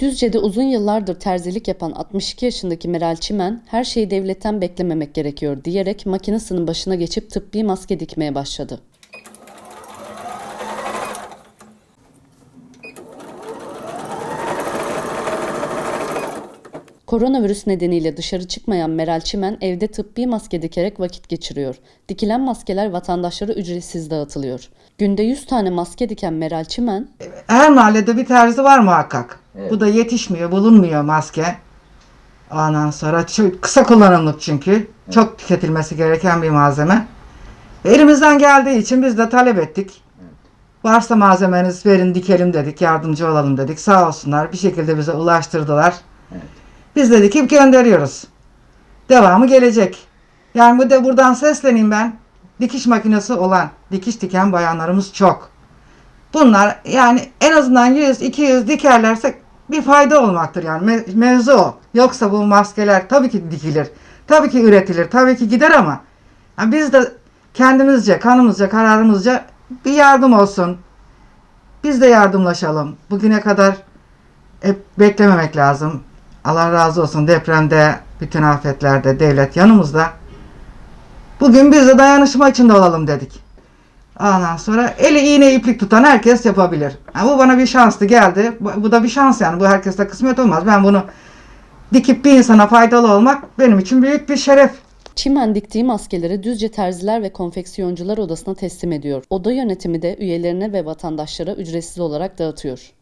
Düzce'de uzun yıllardır terzilik yapan 62 yaşındaki Meral Çimen, her şeyi devletten beklememek gerekiyor diyerek makinesinin başına geçip tıbbi maske dikmeye başladı. Koronavirüs nedeniyle dışarı çıkmayan Meral Çimen evde tıbbi maske dikerek vakit geçiriyor. Dikilen maskeler vatandaşlara ücretsiz dağıtılıyor. Günde 100 tane maske diken Meral Çimen, Her mahallede bir terzi var muhakkak. Bu da yetişmiyor, bulunmuyor maske. Ondan sonra çok kısa kullanımlık çünkü. Çok tüketilmesi gereken bir malzeme. Elimizden geldiği için biz de talep ettik. Varsa malzemeniz verin dikelim dedik, yardımcı olalım dedik. Sağ olsunlar bir şekilde bize ulaştırdılar. Biz de dikip gönderiyoruz. Devamı gelecek. Yani bu da buradan sesleneyim ben. Dikiş makinesi olan, dikiş diken bayanlarımız çok. Bunlar yani en azından 100-200 dikerlerse bir fayda olmaktır yani Me- mevzu o. Yoksa bu maskeler tabii ki dikilir. Tabii ki üretilir. Tabii ki gider ama yani biz de kendimizce, kanımızca, kararımızca bir yardım olsun. Biz de yardımlaşalım. Bugüne kadar hep beklememek lazım. Allah razı olsun depremde, bütün afetlerde devlet yanımızda. Bugün biz de dayanışma içinde olalım dedik. Ondan sonra eli iğne iplik tutan herkes yapabilir. Ha, bu bana bir şanstı geldi. Bu, bu da bir şans yani. Bu herkeste kısmet olmaz. Ben bunu dikip bir insana faydalı olmak benim için büyük bir şeref. Çimen diktiği maskeleri Düzce Terziler ve Konfeksiyoncular Odası'na teslim ediyor. Oda yönetimi de üyelerine ve vatandaşlara ücretsiz olarak dağıtıyor.